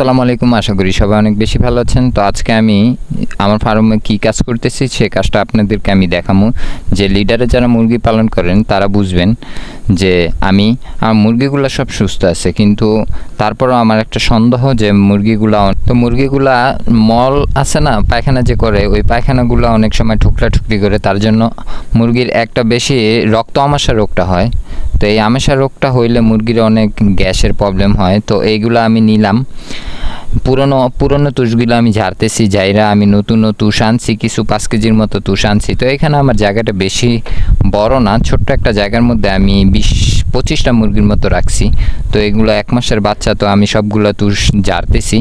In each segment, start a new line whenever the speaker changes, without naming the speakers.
আসসালামু আলাইকুম, আশা করি সবাই অনেক বেশি ভালো আছেন। তো আজকে আমি আমার ফার্মে কী কাজ করতেছি সে কাজটা আপনাদেরকে আমি দেখাবো যে লিডারে যারা মুরগি পালন করেন, তারা বুঝবেন যে আমি, আমার মুরগিগুলো সব সুস্থ আছে, কিন্তু তারপরও আমার একটা সন্দেহ যে মুরগিগুলা তো মুরগিগুলা মল আছে না, পায়খানা যে করে, ওই পায়খানাগুলো অনেক সময় ঠুকরা ঠুকরি করে, তার জন্য মুরগির একটা বেশি রক্ত আমাশা রোগটা হয়। তো এই আমেশা রোগটা হইলে মুরগির অনেক গ্যাসের প্রবলেম হয়, তো এইগুলো আমি নিলাম। পুরনো পুরনো তুষগুলো আমি ঝাড়তেছি যাইরা আমি নতুন তুষ আনছি, কিছু পাঁচ কেজির মতো তুষ আনছি। তো এখানে আমার জায়গাটা বেশি বড় না, ছোট্ট একটা জায়গার মধ্যে আমি বিশ পঁচিশটা মুরগির মতো রাখছি। তো এগুলো এক মাসের বাচ্চা, তো আমি সবগুলো তুষ জারতেছি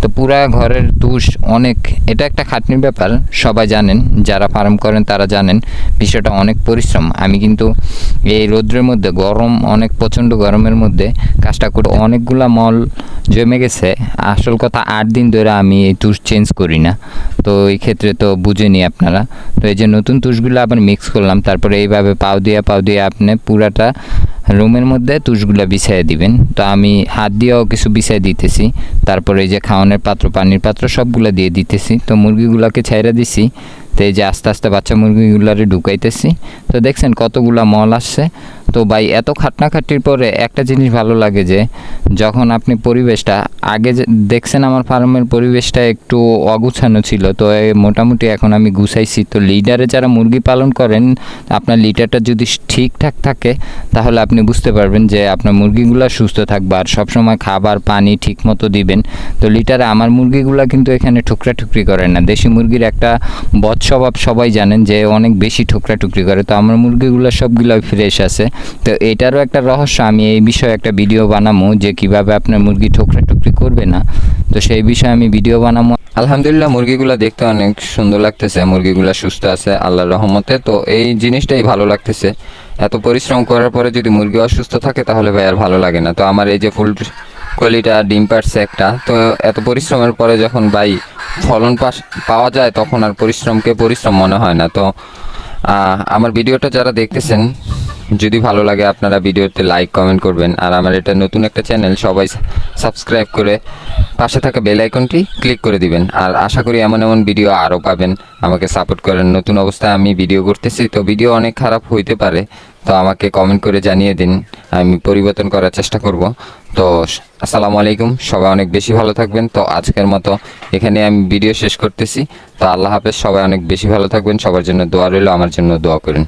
তো পুরা ঘরের তুষ অনেক, এটা একটা খাটনির ব্যাপার, সবাই জানেন, যারা ফার্ম করেন তারা জানেন, বিষয়টা অনেক পরিশ্রম। আমি কিন্তু এই রৌদ্রের মধ্যে, গরম অনেক প্রচণ্ড গরমের মধ্যে কাজটা করে অনেকগুলা মল জমে গেছে। আসল কথা, আট দিন ধরে আমি এই তুষ চেঞ্জ করি না। তো এই ক্ষেত্রে তো বুঝেনি আপনারা। তো এই যে নতুন তুষগুলো আবার মিক্স করলাম, তারপরে এইভাবে পাও দিয়ে পাও দিয়ে আপনি পুরাটা রুমের মধ্যে তুষগুলো বিছাইয়ে দিবেন। তো আমি হাত দিয়েও কিছু বিছাই দিতেছি। তারপরে এই যে খাওয়ানোর পাত্র, পানির পাত্র সবগুলো দিয়ে দিতেছি। তো মুরগিগুলোকে ছাইরা দিছি। তো এই যে আস্তে আস্তে বাচ্চা মুরগিগুলারে ঢুকাইতেছি। তো দেখছেন কতগুলা মল আসছে। তো ভাই, এত খাটনাখাটির পরে একটা জিনিস ভালো লাগে যে, যখন আপনি পরিবেশটা, আগে দেখছেন আমার ফার্মের পরিবেশটা একটু অগুছানো ছিল, তো মোটামুটি এখন আমি গুছাইছি। তো লিডারে যারা মুরগি পালন করেন, আপনার লিডারটা যদি ঠিকঠাক থাকে, তাহলে আপনি বুঝতে পারবেন যে আপনার মুরগিগুলো সুস্থ থাকবে আর সবসময় খাবার, পানি ঠিক মতো দিবেন। তো লিটারে আমার মুরগিগুলো কিন্তু এখানে ঠুকরা ঠুকরি করে না। দেশি মুরগির একটা বদ স্বভাব সবাই জানেন যে অনেক বেশি ঠুকরা টুকরি করে, তো আমার মুরগিগুলো সবগুলো ফ্রেশ আছে। তো এটারও একটা রহস্য, আমি এই বিষয়ে একটা ভিডিও বানাবো যে কীভাবে আপনার মুরগি ঠোকরা টুকরি করবে না। তো সেই বিষয়ে আমি ভিডিও বানাবো আলহামদুলিল্লাহ, মুরগিগুলো দেখতে অনেক সুন্দর লাগতেছে, মুরগিগুলো সুস্থ আছে, আল্লাহর রহমতে। তো এই জিনিসটাই ভালো লাগতেছে। এত পরিশ্রম করার পরে যদি মুরগি অসুস্থ থাকে তাহলে ভাই আর ভালো লাগে না। তো আমার এই যে ফুল কলিটা, ডিম পারছে একটা, তো এত পরিশ্রমের পরে যখন ভাই ফলন পাস, পাওয়া যায়, তখন আর পরিশ্রমকে পরিশ্রম মনে হয় না। তো আমার ভিডিওটা যারা দেখতেছেন যদি ভালো লাগে আপনারা ভিডিওতে লাইক কমেন্ট করবেন। আর আমার এটা নতুন একটা চ্যানেল সবাই সাবস্ক্রাইব করে পাশে থাকা বেল আইকনটি ক্লিক করে দিবেন। আর আশা করি এমন এমন ভিডিও আরও পাবেন। আমাকে সাপোর্ট করেন নতুন অবস্থায় আমি ভিডিও করতেছি, তো ভিডিও অনেক খারাপ হইতে পারে। তো আমাকে কমেন্ট করে জানিয়ে দিন, আমি পরিবর্তন করার চেষ্টা করব। তো আসসালামু আলাইকুম, সবাই অনেক বেশি ভালো থাকবেন। তো আজকের মতো এখানে আমি ভিডিও শেষ করতেছি। তো আল্লাহ হাফেজ, সবাই অনেক বেশি ভালো থাকবেন, সবার জন্য দোয়া রইল, আমার জন্য দোয়া করেন।